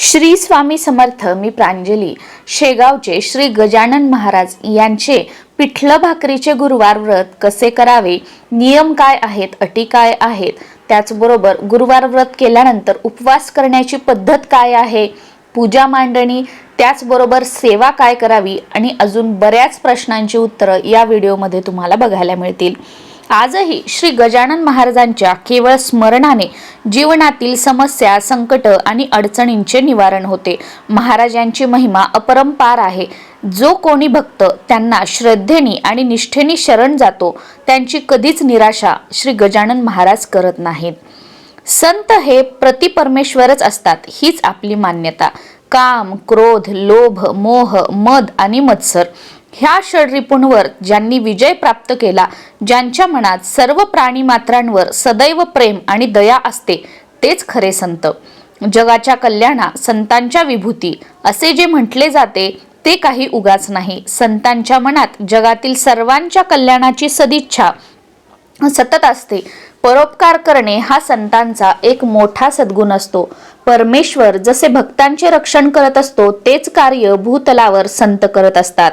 श्री स्वामी समर्थ मी प्रांजली. शेगावचे श्री गजानन महाराज यांचे पिठलं भाकरीचे गुरुवार व्रत कसे करावे? नियम काय आहेत? अटी काय आहेत? त्याचबरोबर गुरुवार व्रत केल्यानंतर उपवास करण्याची पद्धत काय आहे? पूजा मांडणी त्याचबरोबर सेवा काय करावी? आणि अजून बऱ्याच प्रश्नांची उत्तरं या व्हिडिओमध्ये तुम्हाला बघायला मिळतील. आजही श्री गजानन महाराजांच्या केवळ स्मरणाने जीवनातील समस्या संकट आणि अडचणींचे निवारण होते. महाराजांची महिमा अपरंपार आहे. जो कोणी भक्त त्यांना श्रद्धेने आणि निष्ठेने शरण जातो त्यांची कधीच निराशा श्री गजानन महाराज करत नाहीत. संत हे प्रतिपरमेश्वरच असतात हीच आपली मान्यता. काम क्रोध लोभ मोह मद आणि मत्सर. ह्या षडरिपूंवर ज्यांनी विजय प्राप्त केला ज्यांच्या मनात सर्व प्राणी मात्रांवर सदैव प्रेम आणि दया असते तेच खरे संत. जगाच्या कल्याणा संतांच्या विभूती असे जे म्हटले जाते ते काही उगाच नाही. संतांच्या मनात जगातील सर्वांच्या कल्याणाची सदिच्छा सतत असते. परोपकार करणे हा संतांचा एक मोठा सद्गुण असतो. परमेश्वर जसे भक्तांचे रक्षण करत असतो तेच कार्य भूतलावर संत करत असतात.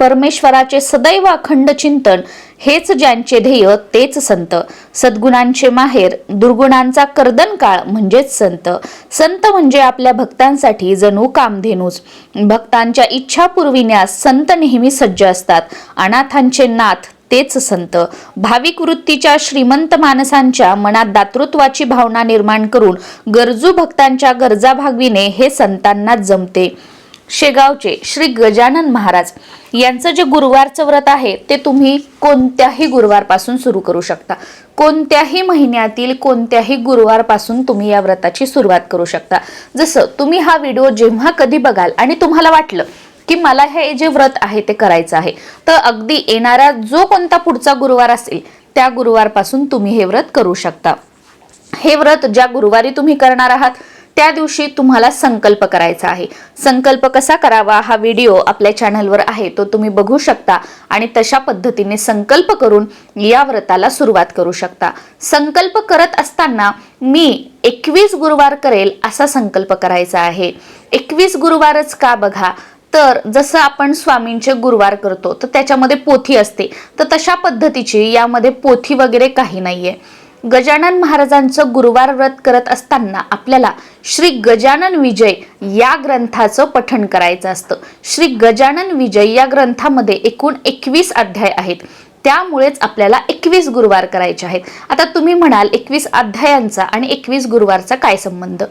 परमेश्वराचे सदैव अखंड चिंतन हेच ज्यांचे ध्येय तेच संत. सद्गुणांचे माहेर दुर्गुणांचा कर्दन काळ म्हणजेच संत. संत म्हणजे आपल्या भक्तांसाठी जणू कामधेनूच. भक्तांच्या इच्छा पुरविण्यास संत नेहमी सज्ज असतात. अनाथांचे नाथ तेच संत. भाविक वृत्तीच्या श्रीमंत माणसांच्या मनात दातृत्वाची भावना निर्माण करून गरजू भक्तांच्या गरजा भागविणे हे संतांना जमते. शेगावचे श्री गजानन महाराज यांचं जे गुरुवारचं व्रत आहे ते तुम्ही कोणत्याही गुरुवारपासून सुरू करू शकता. कोणत्याही महिन्यातील कोणत्याही गुरुवारपासून तुम्ही या व्रताची सुरुवात करू शकता. जसं तुम्ही हा व्हिडिओ जेव्हा कधी बघाल आणि तुम्हाला वाटलं की मला हे जे व्रत आहे ते करायचं आहे तर अगदी येणारा जो कोणता पुढचा गुरुवार असेल त्या गुरुवारपासून तुम्ही हे व्रत करू शकता. हे व्रत ज्या गुरुवारी तुम्ही करणार आहात त्या दिवशी तुम्हाला संकल्प करायचा आहे. संकल्प कसा करावा हा व्हिडिओ आपल्या चॅनलवर आहे तो तुम्ही बघू शकता आणि तशा पद्धतीने संकल्प करून या व्रताला सुरुवात करू शकता. संकल्प करत असताना मी एकवीस गुरुवार करेल असा संकल्प करायचा आहे. एकवीस गुरुवारच का बघा? तर जसं आपण स्वामींचे गुरुवार करतो तर त्याच्यामध्ये पोथी असते. तर तशा पद्धतीची यामध्ये पोथी वगैरे काही नाहीये. गजानन महाराजांचं गुरुवार व्रत करत असताना आपल्याला श्री गजानन विजय या ग्रंथाचं पठण करायचं असतं. श्री गजानन विजय या ग्रंथामध्ये एकूण एकवीस अध्याय आहेत. त्यामुळेच आपल्याला एकवीस गुरुवार करायचे आहेत. आता तुम्ही म्हणाल एकवीस अध्यायांचा आणि एकवीस गुरुवारचा काय संबंध?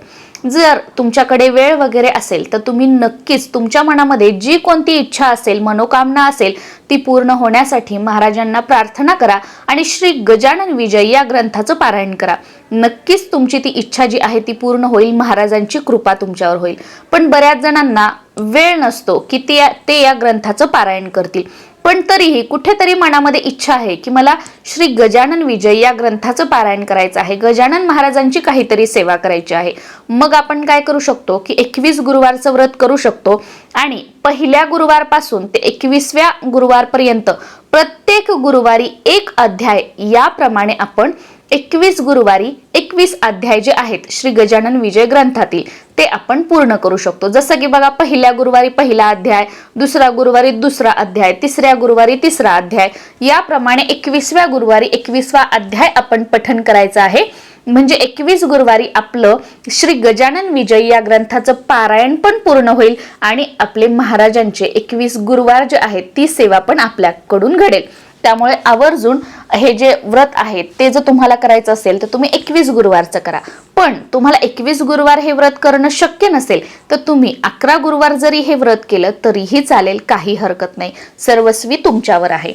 जर तुमच्याकडे वेळ वगैरे असेल तर तुम्ही नक्कीच तुमच्या मनामध्ये जी कोणती इच्छा असेल मनोकामना असेल ती पूर्ण होण्यासाठी महाराजांना प्रार्थना करा आणि श्री गजानन विजय या ग्रंथाचं पारायण करा. नक्कीच तुमची ती इच्छा जी आहे ती पूर्ण होईल महाराजांची कृपा तुमच्यावर होईल. पण बऱ्याच जणांना वेळ नसतो की ते ते या ग्रंथाचं पारायण करतील. पण तरीही कुठेतरी मनामध्ये इच्छा आहे की मला श्री गजानन विजय या ग्रंथाचं पारायण करायचं आहे. गजानन महाराजांची काहीतरी सेवा करायची आहे. मग आपण काय करू शकतो की एकवीस गुरुवारचं व्रत करू शकतो आणि पहिल्या गुरुवारपासून ते एकवीसव्या गुरुवारपर्यंत प्रत्येक गुरुवारी एक अध्याय याप्रमाणे आपण एकवीस गुरुवारी एकवीस अध्याय जे आहेत श्री गजानन विजय ग्रंथातील ते आपण पूर्ण करू शकतो. जसं की बघा पहिल्या गुरुवारी पहिला अध्याय दुसरा गुरुवारी दुसरा अध्याय तिसऱ्या गुरुवारी तिसरा अध्याय याप्रमाणे एकवीसव्या गुरुवारी एकवीसवा अध्याय आपण पठन करायचं आहे. म्हणजे एकवीस गुरुवारी आपलं श्री गजानन विजय या ग्रंथाचं पारायण पण पूर्ण होईल आणि आपले महाराजांचे एकवीस गुरुवार जे आहेत ती सेवा पण आपल्याकडून घडेल. त्यामुळे आवर्जून हे जे व्रत आहे ते जर तुम्हाला करायचं असेल तर तुम्ही एकवीस गुरुवारचं करा. पण तुम्हाला एकवीस गुरुवार हे व्रत करणं शक्य नसेल तर तुम्ही अकरा गुरुवार जरी हे व्रत केलं तरीही चालेल काही हरकत नाही. सर्वस्वी तुमच्यावर आहे.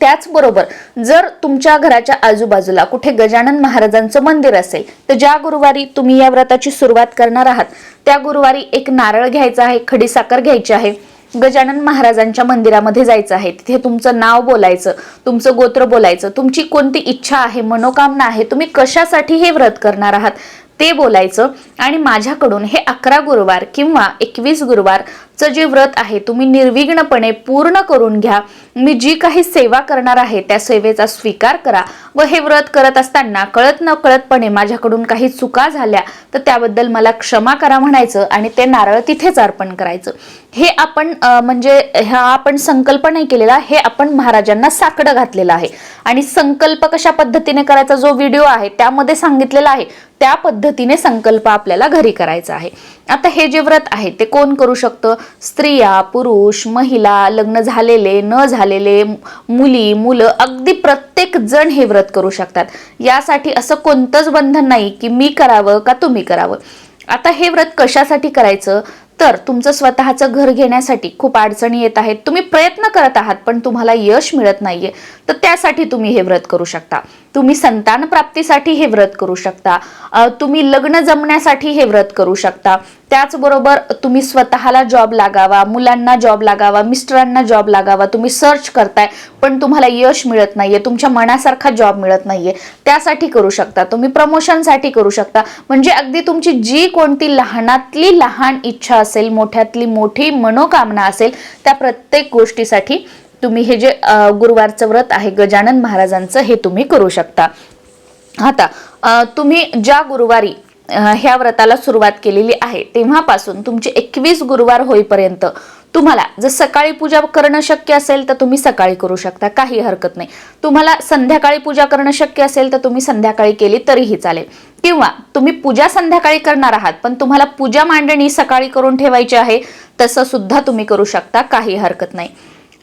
त्याचबरोबर जर तुमच्या घराच्या आजूबाजूला कुठे गजानन महाराजांचं मंदिर असेल तर ज्या गुरुवारी तुम्ही या व्रताची सुरुवात करणार आहात त्या गुरुवारी एक नारळ घ्यायचा आहे खडीसाखर घ्यायची आहे गजानन महाराजांच्या मंदिरामध्ये जायचं आहे. तिथे तुमचं नाव बोलायचं तुमचं गोत्र बोलायचं तुमची कोणती इच्छा आहे मनोकामना आहे तुम्ही कशासाठी हे व्रत करणार आहात? ते बोलायचं. आणि माझ्याकडून हे अकरा गुरुवार किंवा एकवीस गुरुवारचं जे व्रत आहे तुम्ही निर्विघ्नपणे पूर्ण करून घ्या. मी जी काही सेवा करणार आहे त्या सेवेचा स्वीकार करा. व हे व्रत करत असताना कळत न कळतपणे माझ्याकडून काही चुका झाल्या तर त्याबद्दल मला क्षमा करा म्हणायचं आणि ते नारळ तिथेच अर्पण करायचं. हे आपण म्हणजे हा आपण संकल्प नाही केलेला हे आपण महाराजांना साकडं घातलेलं आहे. आणि संकल्प कशा पद्धतीने करायचा जो व्हिडिओ आहे त्यामध्ये सांगितलेला आहे. त्या पद्धतीने संकल्प आपल्याला घरी करायचा आहे. आता हे जे व्रत आहे ते कोण करू शकतं? स्त्रिया पुरुष महिला लग्न झालेले न झालेले मुली मुलं अगदी प्रत्येक जण हे व्रत करू शकतात. यासाठी असं कोणतंच बंधन नाही की मी करावं का तुम्ही करावं. आता हे व्रत कशासाठी करायचं? तर तुमचं स्वतःचं घर घेण्यासाठी खूप अडचणी येत आहेत. तुम्ही प्रयत्न करत आहात पण तुम्हाला यश मिळत नाहीये. तर त्यासाठी तुम्ही हे व्रत करू शकता. तुम्ही संतान प्राप्तीसाठी हे व्रत करू शकता. तुम्ही लग्न जमण्यासाठी हे व्रत करू शकता. त्याचबरोबर तुम्ही स्वतःला जॉब लागावा मुलांना जॉब लागावा मिस्टरांना जॉब लागावा तुम्ही सर्च करताय पण तुम्हाला यश मिळत नाहीये तुमच्या मनासारखा जॉब मिळत नाहीये. त्यासाठी करू शकता. तुम्ही प्रमोशनसाठी करू शकता. म्हणजे अगदी तुमची जी कोणती लहानातली लहान इच्छा असेल मोठ्यातली मोठी मनोकामना असेल त्या प्रत्येक गोष्टीसाठी तुम्ही हे जे गुरुवारचं व्रत आहे गजानन महाराजांचं हे तुम्ही करू शकता. आता तुम्ही ज्या गुरुवारी ह्या व्रताला सुरुवात केलेली आहे तेव्हापासून तुमचे एकवीस गुरुवार होईपर्यंत तुम्हाला जर सकाळी पूजा करणं शक्य असेल तर तुम्ही सकाळी करू शकता काही हरकत नाही. तुम्हाला संध्याकाळी पूजा करणं शक्य असेल तर तुम्ही संध्याकाळी केली तरीही चालेल. किंवा तुम्ही पूजा संध्याकाळी करणार आहात पण तुम्हाला पूजा मांडणी सकाळी करून ठेवायची आहे तसं सुद्धा तुम्ही करू शकता काही हरकत नाही.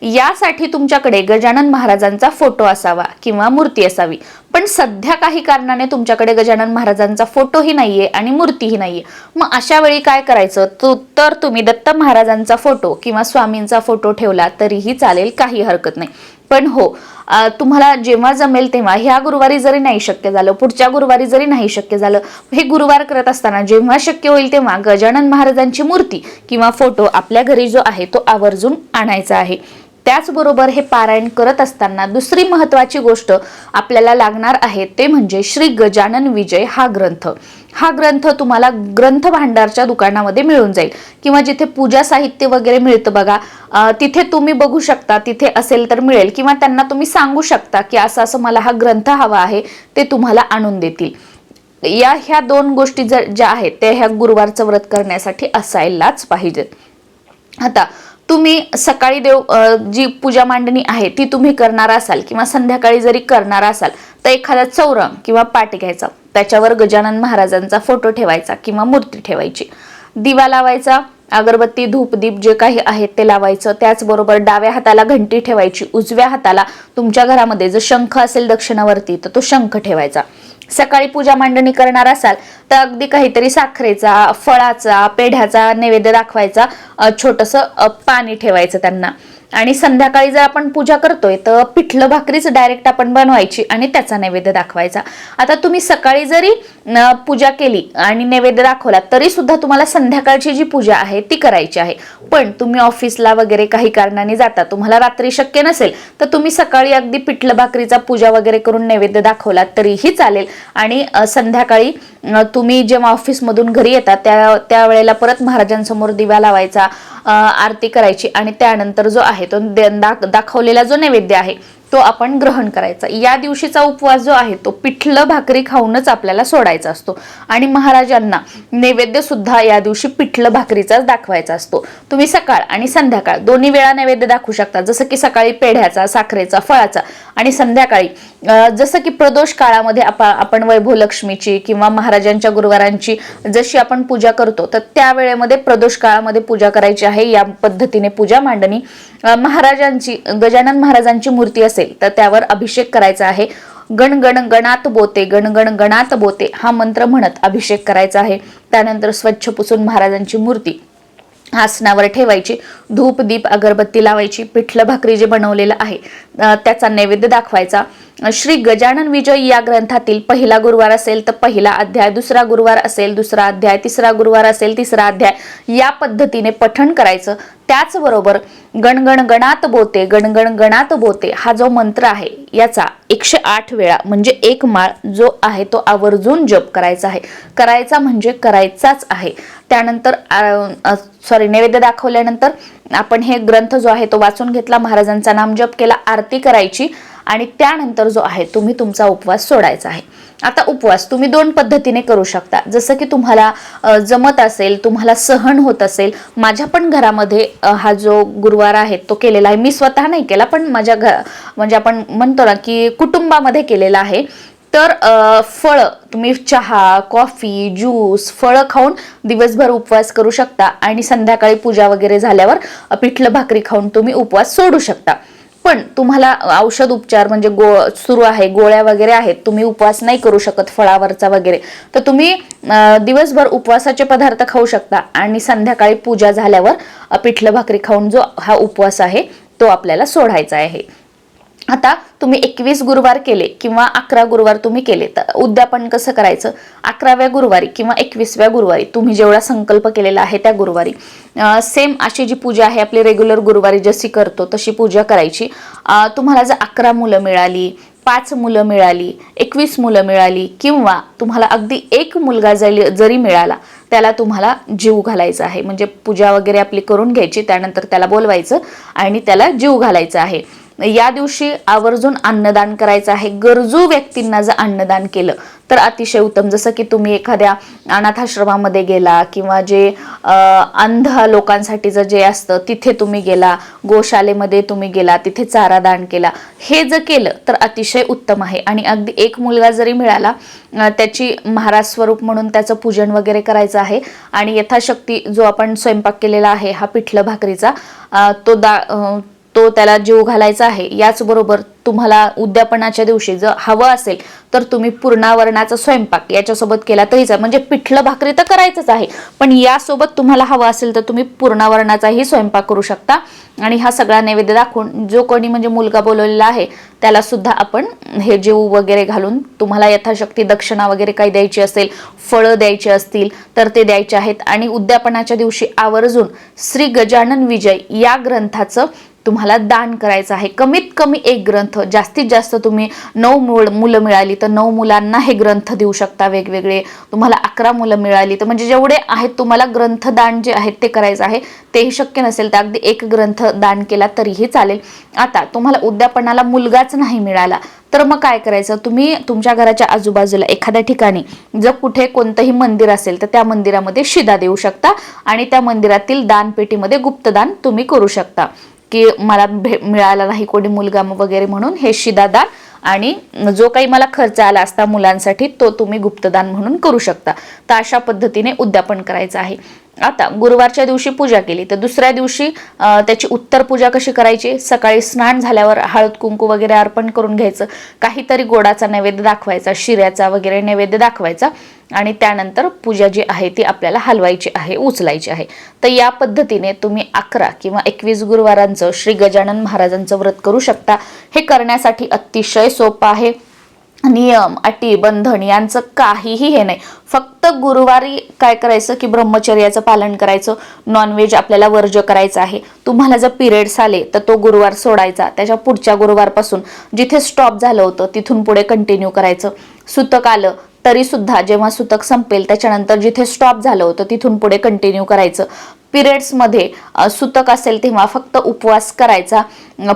यासाठी तुमच्याकडे गजानन महाराजांचा फोटो असावा किंवा मूर्ती असावी. पण सध्या काही कारणाने तुमच्याकडे गजानन महाराजांचा फोटोही नाहीये आणि मूर्तीही नाहीये. मग अशा वेळी काय करायचं? तर तुम्ही दत्त महाराजांचा फोटो किंवा स्वामींचा फोटो ठेवला तरीही चालेल काही हरकत नाही. पण हो तुम्हाला जेव्हा जमेल तेव्हा ह्या गुरुवारी जरी नाही शक्य झालं पुढच्या गुरुवारी जरी नाही शक्य झालं हे गुरुवार करत असताना जेव्हा शक्य होईल तेव्हा गजानन महाराजांची मूर्ती किंवा फोटो आपल्या घरी जो आहे तो आवर्जून आणायचा आहे. त्याचबरोबर हे पारायण करत असताना दुसरी महत्वाची गोष्ट आपल्याला लागणार आहे ते म्हणजे श्री गजानन विजय हा ग्रंथ. हा ग्रंथ तुम्हाला ग्रंथ भांडारच्या दुकानामध्ये मिळून जाईल. किंवा जिथे पूजा साहित्य वगैरे मिळतं बघा तिथे तुम्ही बघू शकता तिथे असेल तर मिळेल. किंवा त्यांना तुम्ही सांगू शकता की असं असं मला हा ग्रंथ हवा आहे ते तुम्हाला आणून देतील. या ह्या दोन गोष्टी जर ज्या आहेत त्या ह्या गुरुवारचं व्रत करण्यासाठी असायलाच पाहिजेत. आता तुम्ही सकाळी देव जी पूजा मांडणी आहे ती तुम्ही करणार असाल किंवा संध्याकाळी जरी करणार असाल तर एखादा चौरंग किंवा पाट घ्यायचा. त्याच्यावर गजानन महाराजांचा फोटो ठेवायचा किंवा मूर्ती ठेवायची. दिवा लावायचा अगरबत्ती धूप दीप जे काही आहेत ते लावायचं. त्याचबरोबर डाव्या हाताला घंटी ठेवायची. उजव्या हाताला तुमच्या घरामध्ये जर शंख असेल दक्षिणावरती तर तो शंख ठेवायचा. सकाळी पूजा मांडणी करणार असाल तर अगदी काहीतरी साखरेचा फळाचा पेढ्याचा नैवेद्य दाखवायचा छोटस छोटंसं पाणी ठेवायचं त्यांना. आणि संध्याकाळी जर आपण पूजा करतोय तर पिठलं भाकरीच डायरेक्ट आपण बनवायची आणि त्याचा नैवेद्य दाखवायचा. आता तुम्ही सकाळी जरी पूजा केली आणि नैवेद्य दाखवला तरी सुद्धा तुम्हाला संध्याकाळची जी पूजा आहे ती करायची आहे. पण तुम्ही ऑफिसला वगैरे काही कारणाने जाता तुम्हाला रात्री शक्य नसेल तर तुम्ही सकाळी अगदी पिठलं भाकरीचा पूजा वगैरे करून नैवेद्य दाखवला तरीही चालेल. आणि संध्याकाळी तुम्ही जेव्हा ऑफिसमधून घरी येता त्या त्यावेळेला परत महाराजांसमोर दिवा लावायचा आरती करायची आणि त्यानंतर जो आहे तो दाख- दाखवलेला जो नैवेद्य आहे तो आपण ग्रहण करायचा. या दिवशीचा उपवास जो आहे तो पिठलं भाकरी खाऊनच आपल्याला सोडायचा असतो. आणि महाराजांना नैवेद्य सुद्धा या दिवशी पिठलं भाकरीचाच दाखवायचा असतो. तुम्ही सकाळ आणि संध्याकाळ दोन्ही वेळा नैवेद्य दाखवू शकता. जसं की सकाळी पेढ्याचा साखरेचा फळाचा आणि संध्याकाळी जसं की प्रदोष काळामध्ये आपण वैभव लक्ष्मीची किंवा महाराजांच्या गुरुवारांची जशी आपण पूजा करतो तर त्या वेळेमध्ये प्रदोष काळामध्ये पूजा करायची आहे. या पद्धतीने पूजा मांडणी महाराजांची गजानन महाराजांची मूर्ती असेल तर त्यावर अभिषेक करायचा आहे. गण गण गणात बोते गण गण गणात बोते हा मंत्र म्हणत अभिषेक करायचा आहे. त्यानंतर स्वच्छ पुसून महाराजांची मूर्ती आसनावर ठेवायची धूप दीप अगरबत्ती लावायची पिठलं भाकरी जे बनवलेलं आहे त्याचा नैवेद्य दाखवायचा. श्री गजानन विजय या ग्रंथातील पहिला गुरुवार असेल तर पहिला अध्याय दुसरा गुरुवार असेल दुसरा अध्याय तिसरा गुरुवार असेल तिसरा अध्याय या पद्धतीने पठण करायचं. त्याचबरोबर गणगण गणात बोते गणगण गणात बोते हा जो मंत्र आहे याचा एकशे आठ वेळा म्हणजे एक माळ जो आहे तो आवर्जून जप करायचा आहे. करायचा म्हणजे करायचाच आहे. त्यानंतर सॉरी नैवेद्य दाखवल्यानंतर आपण हे ग्रंथ जो आहे तो वाचून घेतला महाराजांचा नाम जप केला आरती करायची. आणि त्यानंतर जो आहे तुम्ही तुमचा उपवास सोडायचा आहे. आता उपवास तुम्ही दोन पद्धतीने करू शकता. जसं की तुम्हाला जमत असेल तुम्हाला सहन होत असेल माझ्या पण घरामध्ये हा जो गुरुवार आहे तो केलेला आहे. मी स्वतः नाही केला पण माझ्या घ म्हणजे आपण म्हणतो ना की कुटुंबामध्ये केलेला आहे. तर फळं तुम्ही चहा कॉफी ज्यूस फळं खाऊन दिवसभर उपवास करू शकता. आणि संध्याकाळी पूजा वगैरे झाल्यावर पिठलं भाकरी खाऊन तुम्ही उपवास सोडू शकता. पण तुम्हाला औषध उपचार म्हणजे गो सुरू आहे गोळ्या वगैरे आहेत तुम्ही उपवास नाही करू शकत फळावरचा वगैरे. तर तुम्ही दिवसभर उपवासाचे पदार्थ खाऊ शकता आणि संध्याकाळी पूजा झाल्यावर पिठलं भाकरी खाऊन जो हा उपवास आहे तो आपल्याला सोडायचा आहे. आता तुम्ही एकवीस गुरुवार केले किंवा अकरा गुरुवार तुम्ही केले तर उद्यापन कसं करायचं? अकराव्या गुरुवारी किंवा एकवीसव्या गुरुवारी तुम्ही जेवढा संकल्प केलेला आहे त्या गुरुवारी. सेम अशी जी पूजा आहे आपली रेग्युलर गुरुवारी जशी करतो तशी पूजा करायची. तुम्हाला जर अकरा मुलं मिळाली पाच मुलं मिळाली एकवीस मुलं मिळाली किंवा तुम्हाला अगदी एक मुलगा जरी जरी मिळाला त्याला तुम्हाला जीव घालायचा आहे. म्हणजे पूजा वगैरे आपली करून घ्यायची त्यानंतर त्याला बोलवायचं आणि त्याला जीव घालायचा आहे. या दिवशी आवर्जून अन्नदान करायचं आहे. गरजू व्यक्तींना जर अन्नदान केलं तर अतिशय उत्तम. जसं की तुम्ही एखाद्या अनाथाश्रमामध्ये गेला किंवा जे अंध लोकांसाठीचं जे असतं तिथे तुम्ही गेला गोशालेमध्ये तुम्ही गेला तिथे चारा दान केला हे जर केलं तर अतिशय उत्तम आहे. आणि अगदी एक मुलगा जरी मिळाला त्याची महाराज स्वरूप म्हणून त्याचं पूजन वगैरे करायचं आहे. आणि यथाशक्ती जो आपण स्वयंपाक केलेला आहे हा पिठलं भाकरीचा तो दा तो त्याला जीव घालायचा आहे. याचबरोबर तुम्हाला उद्यापनाच्या दिवशी जर हवं असेल तर तुम्ही पूर्णावरणाचा स्वयंपाक याच्यासोबत केला तरीच आहे. म्हणजे पिठलं भाकरी तर करायचंच आहे. पण यासोबत तुम्हाला हवं असेल तर तुम्ही पूर्णावरणाचाही स्वयंपाक करू शकता. आणि हा सगळा नैवेद्य दाखवून जो कोणी म्हणजे मुलगा बोलवलेला आहे त्याला सुद्धा आपण हे जीव वगैरे घालून तुम्हाला यथाशक्ती दक्षिणा वगैरे काही द्यायची असेल फळं द्यायची असतील तर ते द्यायचे आहेत. आणि उद्यापनाच्या दिवशी आवर्जून श्री गजानन विजय या ग्रंथाचं तुम्हाला दान करायचं आहे. कमीत कमी एक ग्रंथ जास्तीत जास्त तुम्ही नऊ मुळ मुलं मिळाली तर नऊ मुलांना हे ग्रंथ देऊ शकता वेगवेगळे. तुम्हाला अकरा मुलं मिळाली तर म्हणजे जेवढे आहेत तुम्हाला ग्रंथदान जे आहेत ते करायचं आहे. तेही शक्य नसेल तर अगदी एक ग्रंथ दान केला तरीही चालेल. आता तुम्हाला उद्यापनाला मुलगाच नाही मिळाला तर मग काय करायचं? तुम्ही तुमच्या घराच्या आजूबाजूला एखाद्या ठिकाणी जर कुठे कोणतंही मंदिर असेल तर त्या मंदिरामध्ये शिदा देऊ शकता आणि त्या मंदिरातील दानपेटीमध्ये गुप्तदान तुम्ही करू शकता. की मला भे मिळाला नाही कोणी मुलगा वगैरे म्हणून हे शिदादान आणि जो काही मला खर्च आला असता मुलांसाठी तो तुम्ही गुप्तदान म्हणून करू शकता. तर अशा पद्धतीने उद्यापन करायचं आहे. आता गुरुवारच्या दिवशी पूजा केली तर दुसऱ्या दिवशी त्याची उत्तर पूजा कशी करायची? सकाळी स्नान झाल्यावर हळद कुंकू वगैरे अर्पण करून घ्यायचं. काहीतरी गोडाचा नैवेद्य दाखवायचा शिऱ्याचा वगैरे नैवेद्य दाखवायचा आणि त्यानंतर पूजा जी आहे ती आपल्याला हलवायची आहे उचलायची आहे. तर या पद्धतीने तुम्ही अकरा किंवा एकवीस गुरुवारांचं श्री गजानन महाराजांचं व्रत करू शकता. हे करण्यासाठी अतिशय सोपं आहे. नियम अटी बंधन यांचं काहीही हे नाही. फक्त गुरुवारी काय करायचं की ब्रह्मचर्याचं पालन करायचं. नॉनव्हेज आपल्याला वर्ज्य करायचं आहे. तुम्हाला जर पिरियड्स आले तर तो गुरुवार सोडायचा. त्याच्या पुढच्या गुरुवारपासून जिथे स्टॉप झालं होतं तिथून पुढे कंटिन्यू करायचं. सुतक आलं तरी सुद्धा जेव्हा सुतक संपेल त्याच्यानंतर जिथे स्टॉप झालं होतं तिथून पुढे कंटिन्यू करायचं. पिरियड्समध्ये सुतक असेल तेव्हा फक्त उपवास करायचा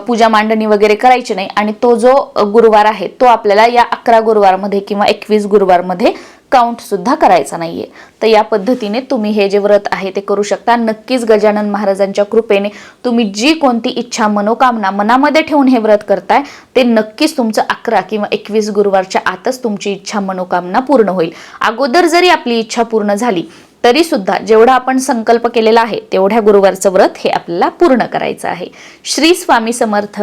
पूजा मांडणी वगैरे करायची नाही. आणि तो जो गुरुवार आहे तो आपल्याला या अकरा गुरुवारमध्ये किंवा एकवीस गुरुवारमध्ये काउंट सुद्धा करायचा नाहीये. तर या पद्धतीने तुम्ही हे जे व्रत आहे ते करू शकता. नक्कीच गजानन महाराजांच्या कृपेने तुम्ही जी कोणती इच्छा मनोकामना मनामध्ये ठेवून हे व्रत करताय ते नक्कीच तुमचं अकरा किंवा एकवीस गुरुवारच्या आतच तुमची इच्छा मनोकामना पूर्ण होईल. अगोदर जरी आपली इच्छा पूर्ण झाली तरी सुद्धा जेवढा आपण संकल्प केलेला आहे तेवढ्या गुरुवारचं व्रत हे आपल्याला पूर्ण करायचं आहे. श्री स्वामी समर्थ.